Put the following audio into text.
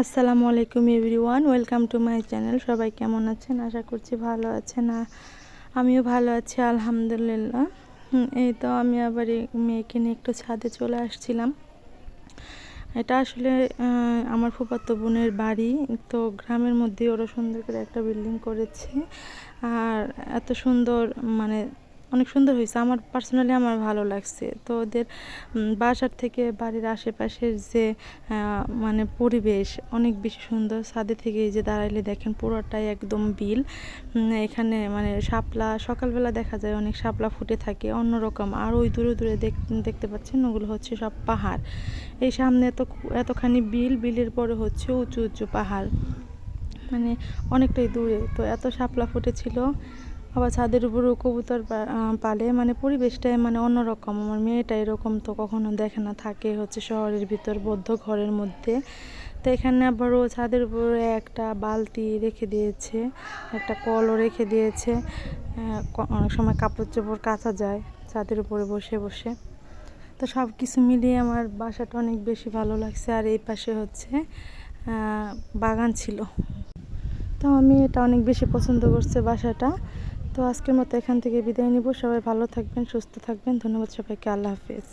আসসালামু আলাইকুম everyone, welcome to my channel. সবাই কেমন আছেন? আশা করছি ভালো আছেন আমিও ভালো আছি, আলহামদুলিল্লাহ। এই তো আমি আবার মেয়েকে নিয়ে একটু ছাদে চলে আসছিলাম। এটা আসলে আমার ফুফাতো বোনের বাড়ি, তো গ্রামের মধ্যে ওরা সুন্দর করে একটা বিল্ডিং করেছে। আর এত সুন্দর মানে অনেক সুন্দর হয়েছে। আমার পার্সোনালি আমার ভালো লাগছে। তো ওদের বাসার থেকে বাড়ির আশেপাশের যে মানে পরিবেশ অনেক বেশি সুন্দর। ছাদে থেকে যে দাঁড়াইলে দেখেন পুরোটাই একদম বিল। এখানে মানে শাপলা, সকালবেলা দেখা যায় অনেক শাপলা ফুটে থাকে অন্যরকম। আর ওই দূরে দূরে দেখ- দেখতে পাচ্ছেন ওগুলো হচ্ছে সব পাহাড়। এই সামনে এত এতখানি বিল, বিলের পরে হচ্ছে উঁচু উঁচু পাহাড়। মানে অনেকটাই দূরে। তো এত শাপলা ফুটেছিল। আবার ছাদের উপরেও কবুতর পালে। মানে পরিবেশটাই মানে অন্যরকম। আমার মেয়েটা এরকম তো কখনো দেখে না। থাকে হচ্ছে শহরের ভিতর, বদ্ধ ঘরের মধ্যে। তো এখানে আবারও ছাদের উপরে একটা বালতি রেখে দিয়েছে, একটা কলও রেখে দিয়েছে। অনেক সময় কাপড় চোপড় কাচা যায় ছাদের উপরে বসে বসে। তো সব কিছু মিলিয়ে আমার বাসাটা অনেক বেশি ভালো লাগছে। আর এই পাশে হচ্ছে বাগান ছিল। তো আমি এটা অনেক বেশি পছন্দ করছে বাসাটা। তো আজকের মতো এখান থেকে বিদায় নিব। সবাই ভালো থাকবেন, সুস্থ থাকবেন। ধন্যবাদ সবাইকে। আল্লাহ হাফেজ।